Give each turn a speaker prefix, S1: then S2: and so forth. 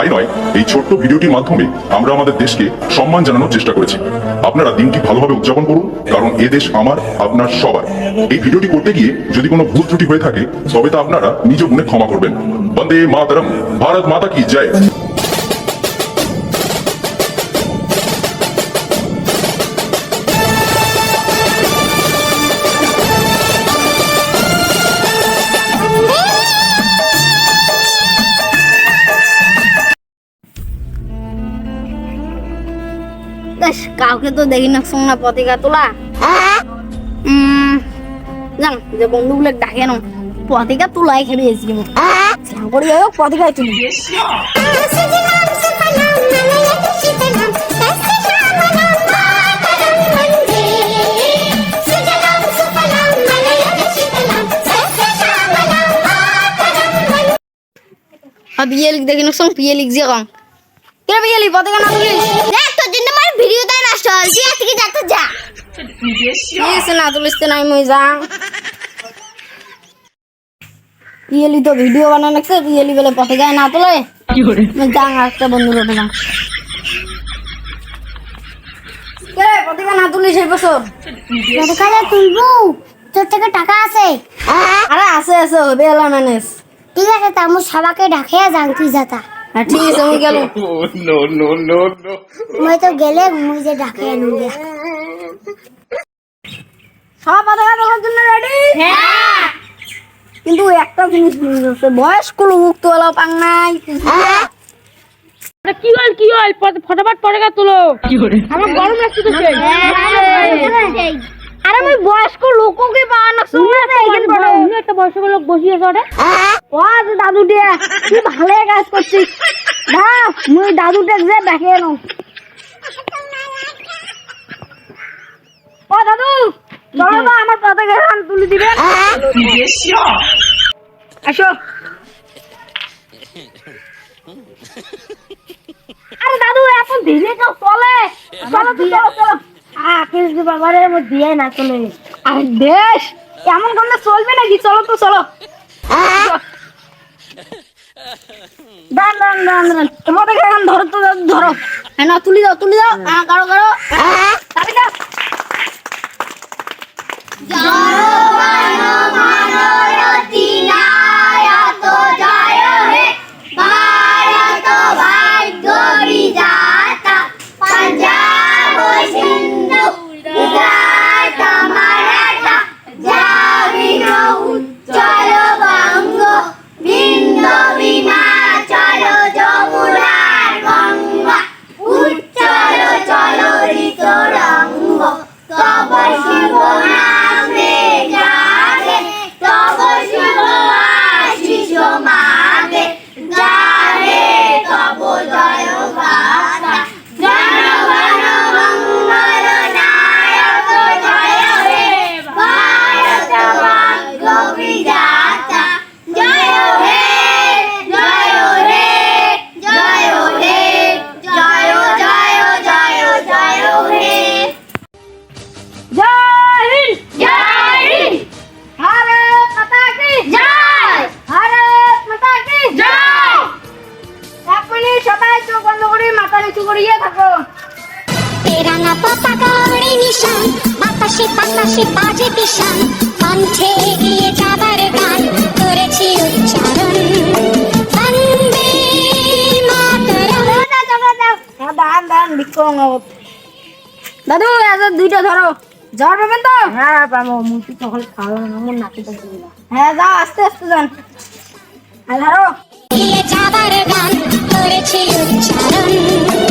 S1: তাই নয়, এই ছোট্ট ভিডিওটির মাধ্যমে আমরা আমাদের দেশকে সম্মান জানানোর চেষ্টা করেছি। আপনারা দিনটি ভালোভাবে উদযাপন করুন, কারণ এ দেশ আমার, আপনার সবার। এই ভিডিওটি করতে গিয়ে যদি কোনো ভুল ত্রুটি হয়ে থাকে, তবে তা আপনারা নিজ মনে ক্ষমা করবেন। বন্দে মাতারম, ভারত মাতা কি জয়।
S2: কাউকে তো দেখি না সোনা পতিকা তোলা। জান, যে বন্ধুগুলো ডাকে না পতিকা তোলাই খেয়ে এসেছি করি পতিকায় বিয়ে লিখ দেখি না সঙ্গ বিয়ে লিখ যে কম। কে বিয়ে লিখ পতিকা না তুলিস?
S3: তুই আজকে যাতে যা।
S2: না তুলিস তো নাই মই যাং পিএলি তো ভিডিও বানানো লাগছে পিএলি বলে পথে গায়ে না তোলে। মই যাং একটা বন্ধু কে গায়ে না তুলিস এই বছর?
S3: কাজে তুলবো। তোর থেকে টাকা আছে।
S2: আরে আছে আছে হবে এলা ম্যানেজ
S3: ঠিক আছে তা আমি সবাইকে ডাকে যাং তুই যাতা
S2: হ্যাঁ ঠিক আছে আমি গেল
S3: মই তো গেলে মুই যে ডাকে আনু
S2: সব গায়ে তোলার জন্য রেডি
S3: হ্যাঁ।
S2: কিন্তু একটা জিনিস হচ্ছে বয়স্ক লোক তো এলা পাং নাই
S4: কি হল কি হল? ফট- ফটাফট পড়ে গা তুলো। আমার গরম লাগছে তো সেই।
S2: আরে বয়স্ক লোককে পাওয়া না শুনে
S4: অন্য একটা বয়স্ক লোক বসিয়েছে ওটা
S2: ও দাদু দিয়ে তুই ভালো কাজ করছিস দা মুই দাদুটা যে দেখে এনো ও দাদু চলো না আমার পতাকা খান তুলে দিবেন আসো আরে দাদু এখন ধীরে চলে। চলো চলো চলো আকিস বাবারে মো দিয়ে না চলে আর দেশ এমন করলে চলবে নাকি? চলো তো চলো। দান দান দান দান তোমাদের এখন ধরো তো ধরো। হ্যাঁ না তুলি দাও তুলি দাও। কারও কারও। দাও
S5: বাতাসে বাজে পিশান কণ্ঠে এগিয়ে যাবার গান করেছি উচ্চারণ। বন্দে মাতরম।
S2: দান দান বিক্রম দাদু এত দুইটা ধরো। জ্বর পাবেন তো? হ্যাঁ পাবো। মুখি তখন খাওয়া না আমার নাকি তো হ্যাঁ যাও আস্তে আস্তে যান। আর ধরো।
S5: যাবার গান করেছি উচ্চারণ।